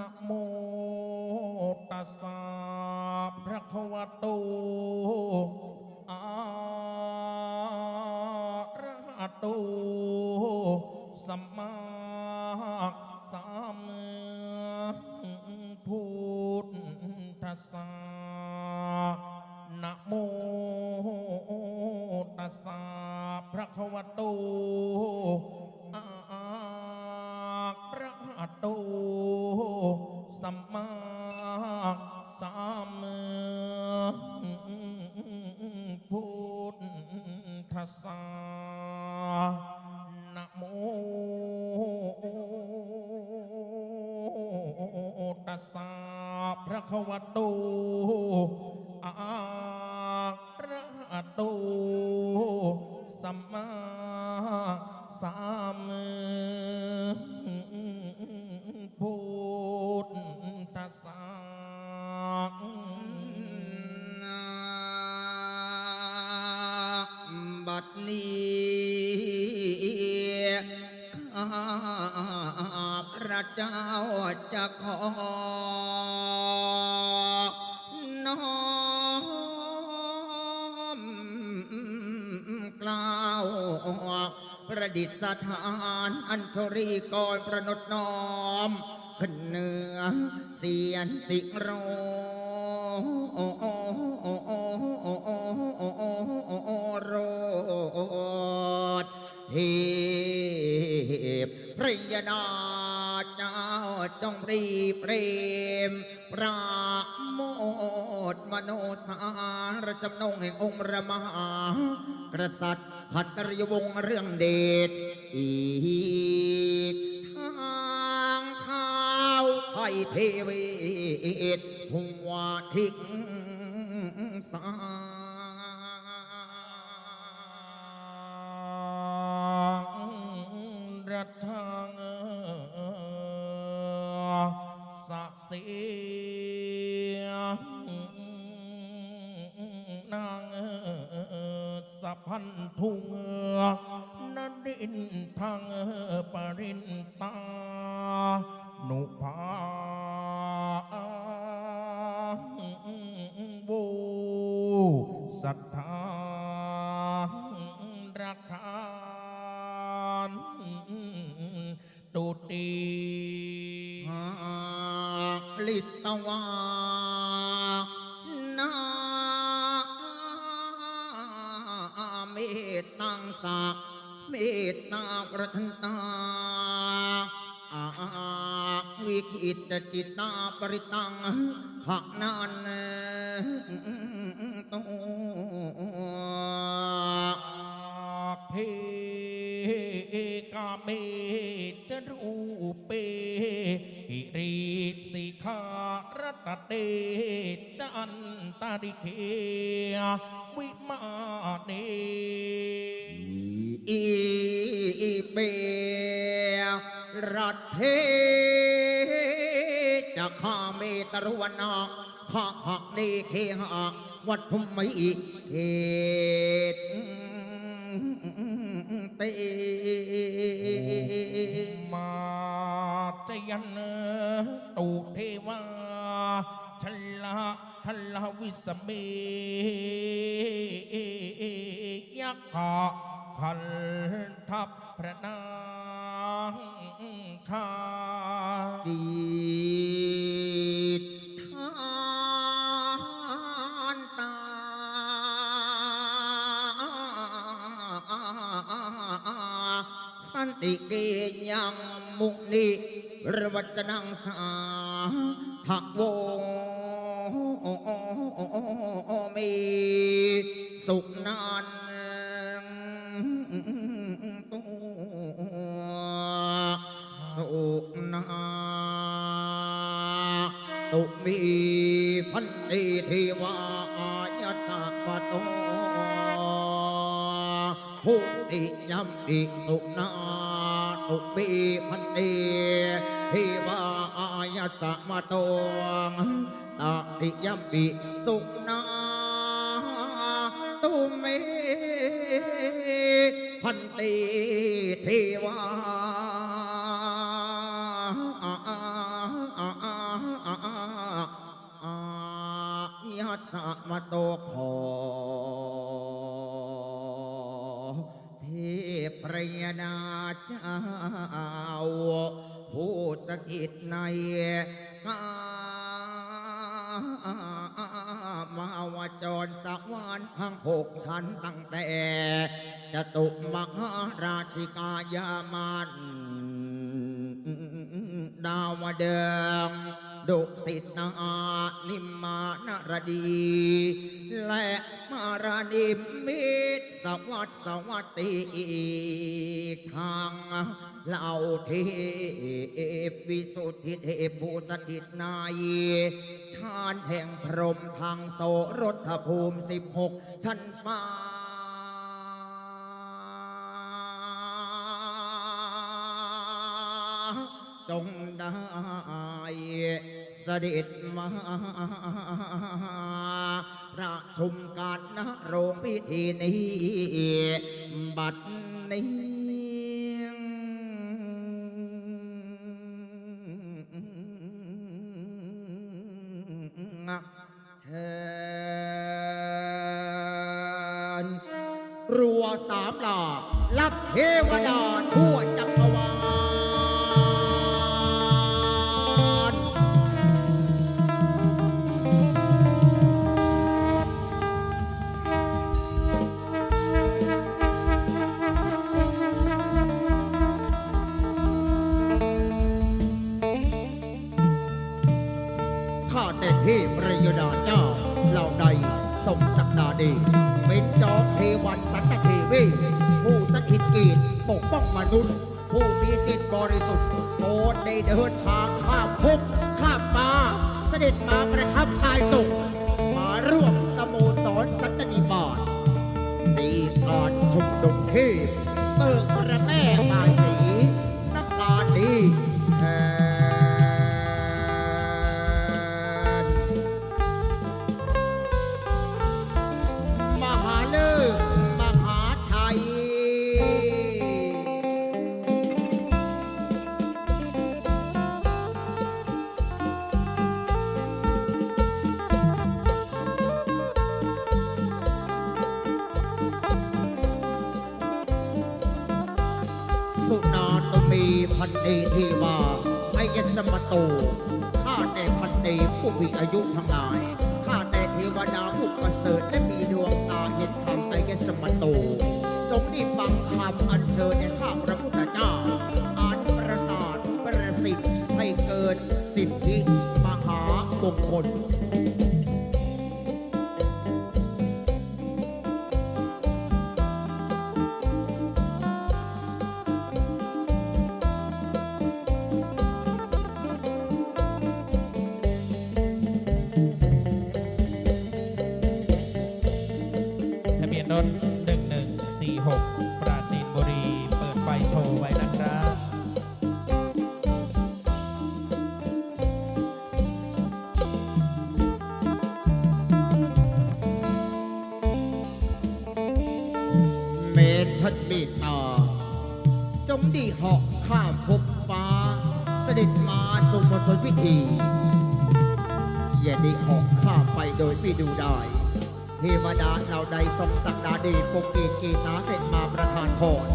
นะโมตัสสะพระคะวะโตอะระหะโตสัมมาสัมพุทธัสสะนะโมตัสสะพระคะวะโตอะระหะโต สัมมาสัมพุทธัสสะนะโมตัสสะพระคะวะโตอะระหะโตสัมมาสัม พระเจ้าจะขอน้อมกล่าวประดิษฐานอัญชรีกรประนดน้อมขึ้นเหนือเสียนสิโรโรดเทพพ ระยาดาเจ้าจงรีเปรมปราโมทมโนสารจำนงแห่งองค์ระมหากษัตริย์ขัตรยวงศ์เรื่องเดชอีกทางเท้าไทยเทวีหัวทิ้งสา เสียนางสัพพันทุงนันดินทางปรินตานุภา ลิตวานาเมตตังสักเมตตาประทันตาอาวิกิตจิตตาปริตังหักนานตัวเพกาเมจรูเป หิริสิขารตเตจันตาริเควิมาเนอีเปรัตเทจะข้าเมตรวนาข้าหักเนเคหะวัดพุมไม่เขตเต จยันตุเทวาชลาทลาวิสเมยักขะขันทัพพระนางคาดีทานตาสันติเกยังมุนิ รวัจนังสาทักโวมีสุขนานตัวสุขนาตุมีพันธีเทวายัสสะปะโตภูติยัมปิสุนา อบิมันตีหิวายสัมาตงตาติยมปิสุนาตุเมพันตีเทวายัสมโตขอเทประยนา เจ้าผู้สกิดในกามาวจรสวรรค์ทั้งหกชั้นตั้งแต่จตุมหาราชิกายามัน ดาวเดิมดุสิตนานิมานรดี และมารานิมิตสวัสดสวัสดีทางเหล่าเทพวิสุทธิเทพผู้สถิตในชาญแห่งพรหมทางโสรถภูมิสิบหกชั้นฟ้า จงได้เสด็จมาประชุมการณโรงพิธีนี้ บัดนี้เทนรัวสามหลาลับเทวดาทั่วจั ดาเป็นจอมเทวันสันตเทวีผู้สถิตกีดปกป้องมนุษย์ ผู้มีจิตบริสุทธิ์โปรดได้เดินทางข้ามภพข้ามมาเสด็จมากระทำกายสุขมาร่วมสโมสรสันตนิบาตในการชุมนุมเทพเบิกพระแม่ สุนาตมีพันเตเทวาไอยสมโต ข้าแต่พันเตผู้มีอายุทั้งหลาย ข้าแต่เทวดาผู้ประเสริฐและมีดวงตาเห็นธรรมไอยสมโต จงได้ฟังคำอัญเชิญแห่งข้าพระพุทธเจ้าอันประสาทประสิทธิ์ให้เกิดสิทธิมหามงคล ถ 1146 ปราจีนบุรี เปิดไฟโชว์ไว้นะครับเมตทัดมตตา จงดีเหาะข้ามภพฟ้า เสด็จมาสมมณฑลพิธี อย่าได้เหาะข้ามไปโดยไม่ดูได้ เทวดาเหล่าใดทรงสักดาเดชปกเกตเกษาเสร็จมาประทานพร